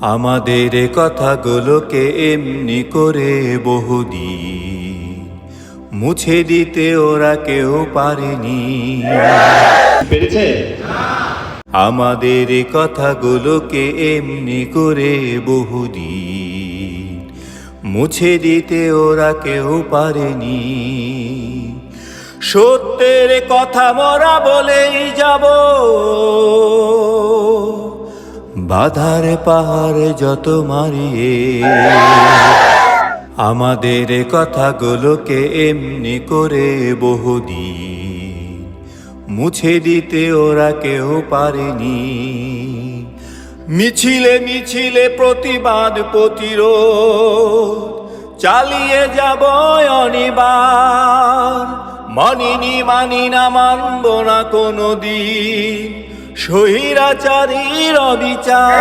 আমাদের কথাগুলোকে এমনি করে বহুদিন মুছে দিতে ওরা কেউ পারেনি। পেরেছে? আমাদের কথাগুলোকে এমনি করে বহুদিন মুছে দিতে ওরা কেউ পারেনি। সত্যের কথা মরা বলেই যাব। বাধার পাহাড়ে যত মারিয়ে, আমাদের কথাগুলোকে এমনি করে বহুদিন মুছে দিতে ওরা কেউ পারেনি। মিছিলে মিছিলে প্রতিবাদ, প্রতিরোধ, চালিয়ে যাব অনিবার। মানিনি মানি না মানব না কোনো দিন। স্বৈরাচারীর অবিচার।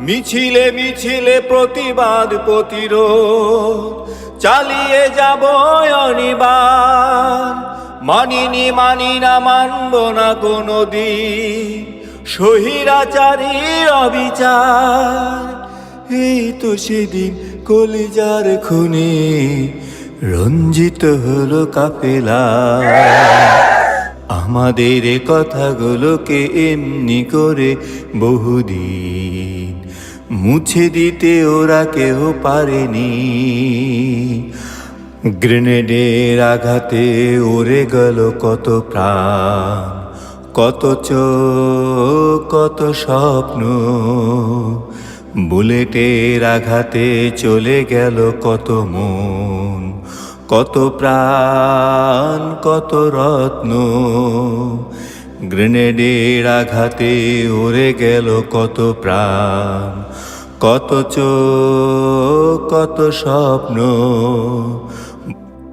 মিছিলে মিছিলে প্রতিবাদ, প্রতিরোধ। চালিয়ে যাব অনিবার। মানিনি মানি না মানব না কোনো দিন স্বৈরাচারীর অবিচার। এই তো সেদিন কলিজার খুনে। রঞ্জিত হলো কাফেলা আমাদের কথাগুলোকে এমনি করে বহুদিন মুছে দিতে ওরা কেউ পারেনি। গ্রেনেডের আঘাতে ওরে গেল কত প্রাণ, কত চোখ, কত স্বপ্ন। বুলেটের আঘাতে চলে গেল কত মন কত প্রাণ, কত রত্ন। গ্রেনেডের আঘাতে ওরে গেল কত প্রাণ। কত চোখ, কত স্বপ্ন।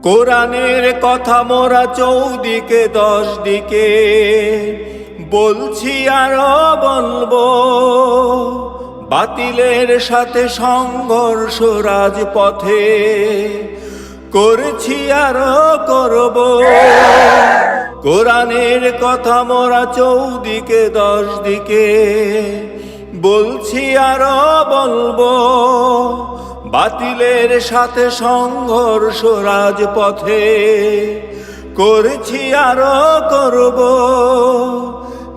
কোরআনের কথা মোরা চৌদিকে দশ দিকে বলছি আরও বলব। বাতিলের সাথে সংঘর্ষ রাজপথে করছি আরও করব। কোরআনের কথা মোরা চৌদিকে, দশ দিকে। বলছি আরও বলব, বাতিলের সাথে সংঘর্ষ রাজপথে। করছি আরও করব,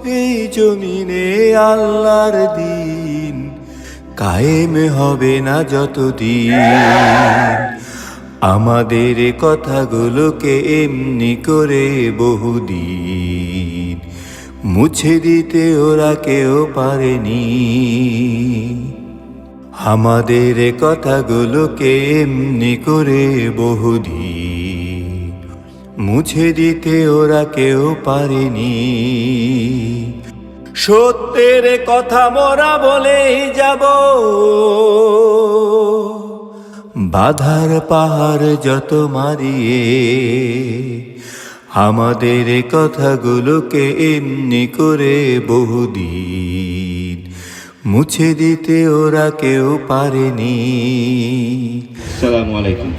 এই জমিনে আল্লাহর দিন। কায়েম হবে না যতদিন। আমাদের কথাগুলোকে এমনি করে বহুদিন মুছে দিতে ওরা কেউ পারেনি। আমাদের কথাগুলোকে এমনি করে বহুদিন মুছে দিতে ওরা কেউ পারেনি। সত্যের কথা মোরা বলেই যাব। বাধার পাহাড় যত মারিয়ে, আমাদের কথাগুলোকে এমনি করে বহুদিন মুছে দিতে ওরা কেউ পারেনি। সালামু আলাইকুম।